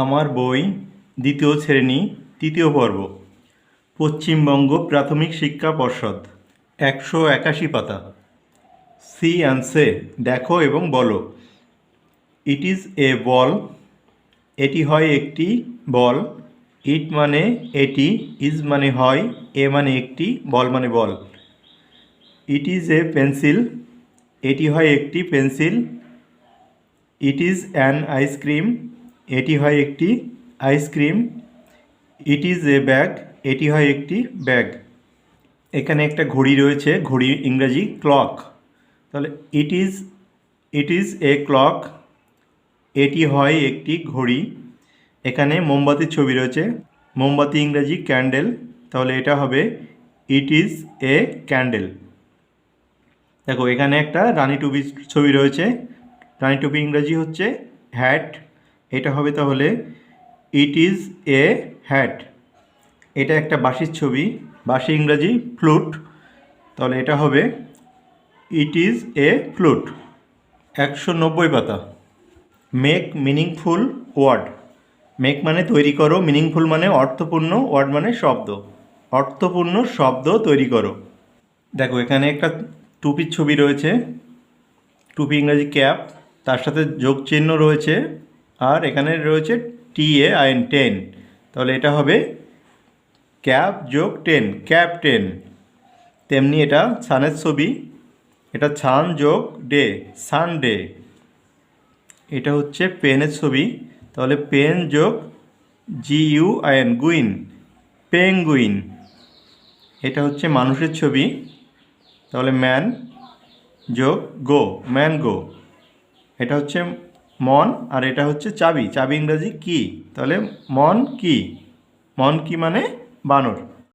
আমার বই, দ্বিতীয় শ্রেণি, তৃতীয় পর্ব। পশ্চিমবঙ্গ প্রাথমিক শিক্ষা পর্ষদ, একশো একাশি পাতা। সি অ্যান্ড সে, দেখো এবং বলো। ইট ইজ এ বল, এটি হয় একটি বল। ইট মানে এটি, ইজ মানে হয়, এ মানে একটি, বল মানে বল। ইট ইজ এ পেন্সিল, এটি হয় একটি pencil. It is an ice cream এটি হয় একটি ice cream it is a bag এটি হয় একটি ব্যাগ এখানে একটা ঘড়ি রয়েছে, ঘড়ি ইংরাজি ক্লক তাহলে it is it is a clock এটি হয় একটি ঘড়ি। এখানে মোমবাতির ছবি রয়েছে, মোমবাতি ইংরাজি ক্যান্ডেল তাহলে এটা হবে ইট ইজ এ ক্যান্ডেল দেখো, এখানে একটা রানী টুপির ছবি রয়েছে, রানী টুপি ইংরাজি হচ্ছে হ্যাট এটা হবে তাহলে ইট ইজ এ হ্যাট এটা একটা বাঁশির ছবি, বাঁশি ইংরাজি ফ্লুট তাহলে এটা হবে ইট ইজ এ ফ্লুট একশো নব্বই পাতা। মেক মিনিংফুল ওয়ার্ড মেক মানে তৈরি করো মিনিংফুল মানে অর্থপূর্ণ ওয়ার্ড মানে শব্দ। অর্থপূর্ণ শব্দ তৈরি করো। দেখো, এখানে একটা টুপির ছবি রয়েছে। টুপি ইংরাজি ক্যাপ, তার সাথে যোগ চিহ্ন রয়েছে। আর এখানে রয়েছে টি এ আইন টেন তাহলে এটা হবে ক্যাপ যোগ টেন, ক্যাপ টেন। তেমনি এটা সানের ছবি, এটা ছান যোগ ডে, সান ডে। এটা হচ্ছে পেনের ছবি, তাহলে পেন যোগ জি ইউ আইন গুইন, পেঙ্গুইন। এটা হচ্ছে মানুষের ছবি, তাহলে ম্যান যোগ গো, ম্যান গো। এটা হচ্ছে মন আর এটা হচ্ছে চাবি চাবি ইংরাজি কি? তাহলে মন কি? মন কি মানে বানর।